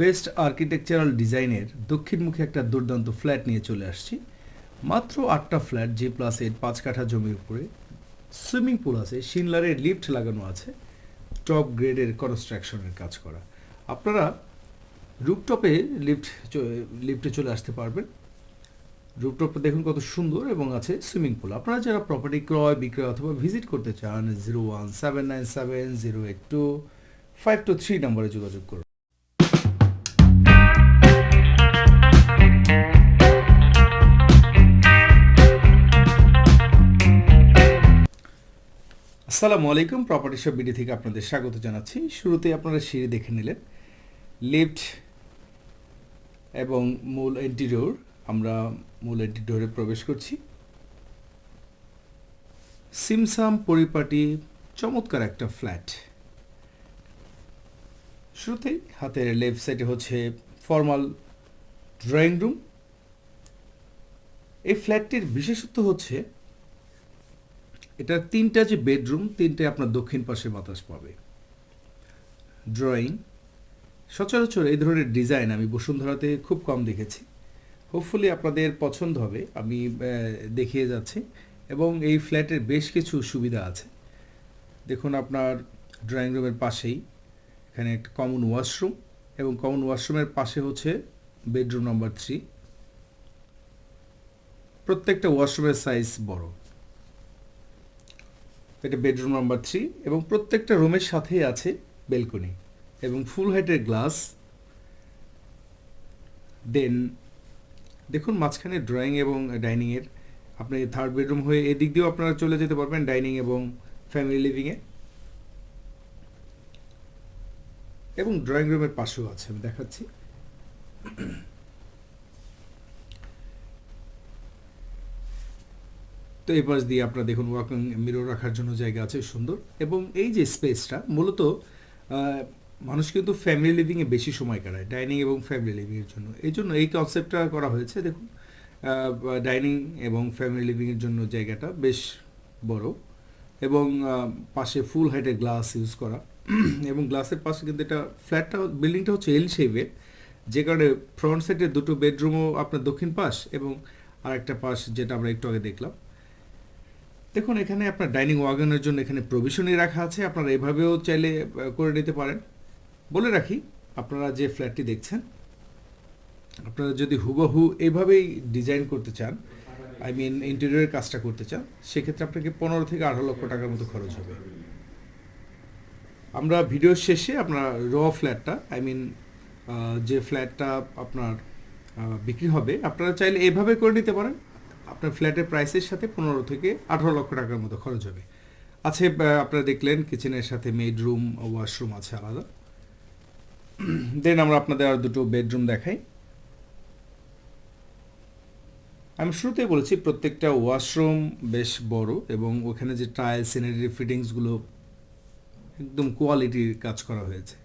Best architectural ডিজাইনের দক্ষিণমুখী একটা দুর্দান্ত ফ্ল্যাট নিয়ে চলে আসছি। মাত্র আটটা ফ্ল্যাট জি প্লাস এইট পাঁচ কাঠা জমির উপরে। সুইমিং পুল আছে শিনলারের লিফট লাগানো আছে, টপ গ্রেডের কনস্ট্রাকশনের কাজ করা। আপনারা রুপটপে লিফট লিফটে চলে আসতে পারবেন। রুপটপটা দেখুন কত সুন্দর এবং আছে সুইমিং পুল। আপনারা যারা প্রপার্টি ক্রয়, বিক্রয় অথবা ভিজিট করতে চান zero one seven nine seven zero eight two five two three নম্বরে যোগাযোগ করুন। আসসালামু আলাইকুম প্রপার্টি শপ বিডি থেকে আপনাদের স্বাগত জানাচ্ছি। শুরুতে আপনারা সিঁড়ি দেখে নিলেন। লিফট এবং মূল এন্টিডোর আমরা মূল এন্টিডোরে প্রবেশ করছি। সিমসাম পরিপাটি চমৎকার একটা ফ্ল্যাট শুরুতেই হাতের লেফট সাইডে হচ্ছে ফর্মাল ড্রয়িং রুম এই ফ্ল্যাটটির বিশেষত্ব হচ্ছে এটা তিনটা যে বেডরুম, তিনটে আপনার দক্ষিণ পাশে বাতাস পাবে। ড্রয়িং সচরাচর এই ধরনের ডিজাইন আমি বসুন্ধরাতে খুব কম দেখেছি। হোপফুলি আপনাদের পছন্দ হবে, আমি দেখিয়ে যাচ্ছি। এবং এই ফ্ল্যাটের বেশ কিছু সুবিধা আছে। দেখুন আপনার ড্রয়িং রুমের পাশেই, এখানে একটা কমন ওয়াশরুম এবং কমন ওয়াশরুমের পাশে হচ্ছে বেডরুম নাম্বার থ্রি প্রত্যেকটা ওয়াশরুমের সাইজ বড়। এটা বেডরুম নাম্বার থ্রি এবং প্রত্যেকটা রুমের সাথেই আছে বেলকনি এবং ফুল হাইটের গ্লাস দেন দেখুন মাঝখানে ড্রয়িং এবং ডাইনিংয়ের আপনি থার্ড বেডরুম হয়ে এদিক দিয়েও আপনারা চলে যেতে পারবেন ডাইনিং এবং ফ্যামিলি লিভিংয়ে এবং ড্রয়িং রুমের পাশেও আছে, আমি দেখাচ্ছি। তো এই পাশ দিয়ে আপনারা দেখুন ওয়াকিং মিরর রাখার জন্য জায়গা আছে, সুন্দর। এবং এই যে স্পেসটা মূলত মানুষ কিন্তু ফ্যামিলি লিভিংয়ে বেশি সময় কাটায় ডাইনিং এবং ফ্যামিলি লিভিংয়ের জন্য। এই জন্য এই কনসেপ্টটা করা হয়েছে, দেখুন। ডাইনিং এবং ফ্যামিলি লিভিংয়ের জন্য জায়গাটা বেশ বড়। এবং পাশে ফুল হাইটের গ্লাস ইউজ করা। এবং গ্লাসের পাশে কিন্তু এটা ফ্ল্যাটটা বিল্ডিংটা হচ্ছে এল শেপের যে কারণে ফ্রন্ট সাইডে দুটো বেডরুমও আপনার দক্ষিণ পাশ এবং আরেকটা পাশ যেটা আমরা একটু আগে দেখলাম। দেখুন, এখানে আপনার ডাইনিং ওয়াগনের জন্য এখানে প্রভিশনই রাখা আছে। আপনারা এভাবেও চাইলে করে নিতে পারেন। বলে রাখি, আপনারা যে ফ্ল্যাটটি দেখছেন, আপনারা যদি হুবহু এভাবেই ডিজাইন করতে চান, আই মিন ইন্টেরিয়রের কাজটা করতে চান, সেক্ষেত্রে আপনাকে পনেরো থেকে আঠারো লক্ষ টাকার মতো খরচ হবে। আমরা ভিডিওর শেষে আপনার র ফ্ল্যাটটা, আই মিন যে ফ্ল্যাটটা আপনার বিক্রি হবে, আপনারা চাইলে এভাবে করে নিতে পারেন। আপনার ফ্ল্যাটের প্রাইসের সাথে পনেরো থেকে আঠারো লক্ষ টাকার মতো খরচ হবে। আছে আপনারা দেখলেন কিচেনের সাথে মেড রুম ওয়াশরুম আছে আলাদা। দেন আমরা আপনাদের আর দুটো বেডরুম দেখাই। আমি শুরুতেই বলেছি, প্রত্যেকটা ওয়াশরুম বেশ বড় এবং ওখানে যে টাইল সিনারি ফিটিংসগুলো একদম কোয়ালিটির কাজ করা হয়েছে।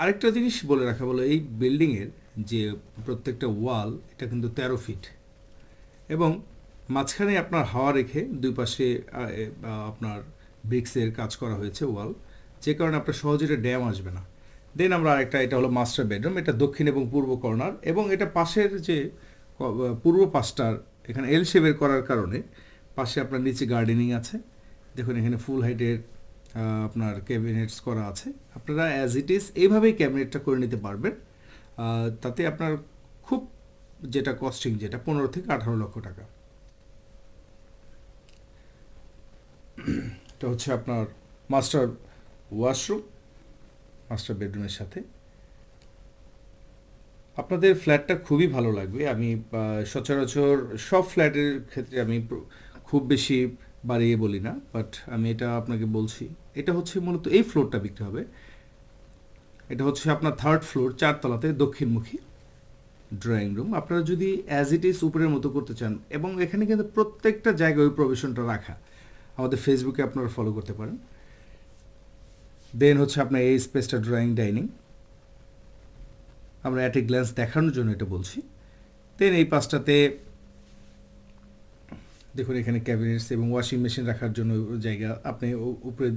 আরেকটা জিনিস বলে রাখা বলো এই বিল্ডিংয়ের যে প্রত্যেকটা ওয়াল এটা কিন্তু তেরো ফিট এবং মাঝখানে আপনার হাওয়া রেখে দুই পাশে আপনার ব্রিক্সের কাজ করা হয়েছে ওয়াল। যে কারণে আপনার সহজে এটা ড্যাম আসবে না। দেন আমরা আরেকটা, এটা হলো মাস্টার বেডরুম, এটা দক্ষিণ এবং পূর্ব কর্নার এবং এটা পাশের যে পূর্ব পাশটার এখানে এল শেপের করার কারণে পাশে আপনার নিচে গার্ডেনিং আছে। দেখুন এখানে ফুল হাইটের আপনার ক্যাবিনেটস করা আছে। আপনারা অ্যাজ ইট ইজ এইভাবেই ক্যাবিনেটটা করে নিতে পারবেন। তাতে আপনার খুব যেটা কস্টিং যেটা পনেরো থেকে আঠারো লক্ষ টাকা। এটা হচ্ছে আপনার মাস্টার ওয়াশরুম মাস্টার বেডরুমের সাথে। আপনাদের ফ্ল্যাটটা খুবই ভালো লাগবে। আমি সচরাচর সব ফ্ল্যাটের ক্ষেত্রে আমি খুব বেশি বাড়িয়ে বলি না বাট আমি এটা আপনাকে বলছি। এটা হচ্ছে মূলত এই ফ্লোরটা বিক্রি হবে। এটা হচ্ছে আপনার থার্ড ফ্লোর চারতলাতে দক্ষিণমুখী। ড্রয়িং রুম আপনারা যদি অ্যাজ ইট ইজ উপরের মতো করতে চান, এবং এখানে কিন্তু প্রত্যেকটা জায়গায় ওই প্রভিশনটা রাখা, আমাদের ফেসবুকে আপনারা ফলো করতে পারেন। দেন হচ্ছে আপনার এই স্পেসটা ড্রয়িং ডাইনিং আমরা অ্যাট এ গ্ল্যান্স দেখানোর জন্য এটা বলছি। দেন এই পাঁচটাতে দেখুন এখানে ক্যাবিনেটস এবং ওয়াশিং মেশিন রাখার জন্য জায়গা, আপনি উপরে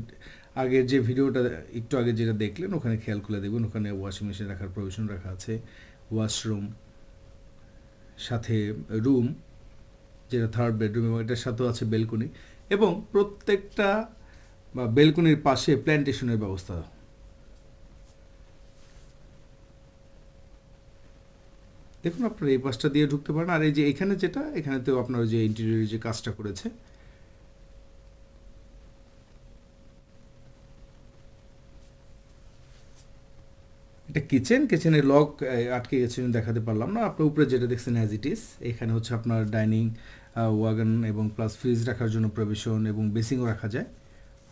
আগের যে ভিডিওটা, একটু আগে যেটা দেখলেন, ওখানে খেয়াল করে দেখবেন, ওখানে ওয়াশিং মেশিন রাখার প্রভিশন রাখা আছে। ওয়াশরুম সাথে রুম যেটা থার্ড বেডরুম এবং এটার সাথেও আছে বেলকনি এবং প্রত্যেকটা, বা বেলকনির পাশে প্ল্যান্টেশনের ব্যবস্থা। দেখুন, আপনারা এই পাশটা দিয়ে ঢুকতে পারেন, আর এই যে এখানে যেটা এখানে তো আপনার যে ইন্টেরিয়র যে কাজটা করেছে এটা কিচেন কিচেনের লক আটকে গেছে দেখাতে পারলাম না। আপনার উপরে যেটা দেখছেন অ্যাজ ইট ইজ এখানে হচ্ছে আপনার ডাইনিং ওয়াগন এবং প্লাস ফ্রিজ রাখার জন্য প্রভিশন এবং বেসিংও রাখা যায়।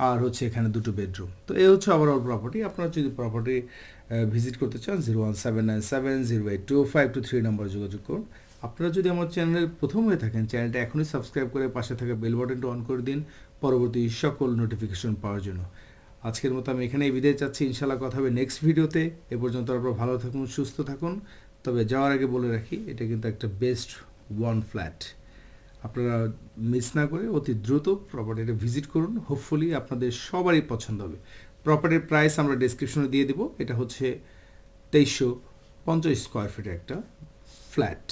আর হচ্ছে এখানে দুটো বেডরুম তো এই হচ্ছে ওভারঅল প্রপার্টি আপনারা যদি প্রপার্টি ভিজিট করতে চান zero one seven nine seven zero eight two five two three নম্বরে যোগাযোগ করুন। আপনারা যদি আমার চ্যানেলের প্রথম হয়ে থাকেন চ্যানেলটা এখনই সাবস্ক্রাইব করে পাশে থাকা বেল বাটনটা অন করে দিন। পরবর্তী সকল নোটিফিকেশন পাওয়ার জন্য। আজকের মতো আমি এখানেই বিদায় চাচ্ছি। ইনশাল্লাহ কথা হবে নেক্সট ভিডিওতে। এ পর্যন্ত আপনারা ভালো থাকুন, সুস্থ থাকুন। তবে যাওয়ার আগে বলে রাখি, এটা কিন্তু একটা বেস্ট ওয়ান ফ্ল্যাট আপনারা মিস না করে অতি দ্রুত প্রপার্টিটা ভিজিট করুন। হোপফুলি আপনাদের সবারই পছন্দ হবে। প্রপার্টির প্রাইস আমরা ডিসক্রিপশনে দিয়ে দেবো। এটা হচ্ছে তেইশশো পঞ্চাশ স্কোয়ার ফিটের একটা ফ্ল্যাট